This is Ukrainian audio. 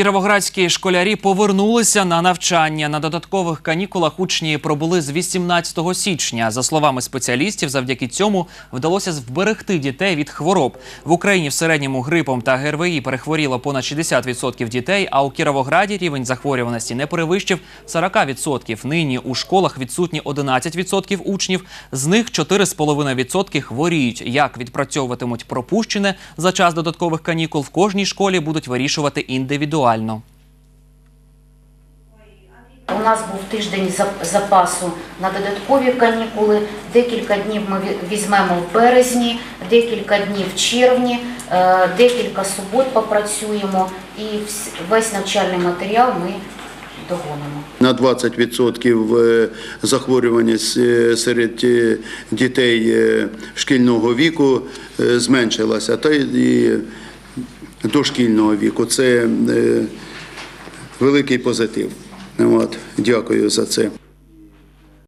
Кіровоградські школярі повернулися на навчання. На додаткових канікулах учні пробули з 18 січня. За словами спеціалістів, завдяки цьому вдалося вберегти дітей від хвороб. В Україні в середньому грипом та ГРВІ перехворіло понад 60% дітей, а у Кіровограді рівень захворюваності не перевищив 40%. Нині у школах відсутні 11% учнів, з них 4,5% хворіють. Як відпрацьовуватимуть пропущене за час додаткових канікул в кожній школі будуть вирішувати індивідуально. У нас був тиждень запасу на додаткові канікули. Декілька днів ми візьмемо в березні, декілька днів в червні, е, декілька субот попрацюємо і весь навчальний матеріал ми догонимо. На 20% е, захворюваність е, серед дітей шкільного віку зменшилася, та й дошкільного віку. Це е, великий позитив. От, дякую за це.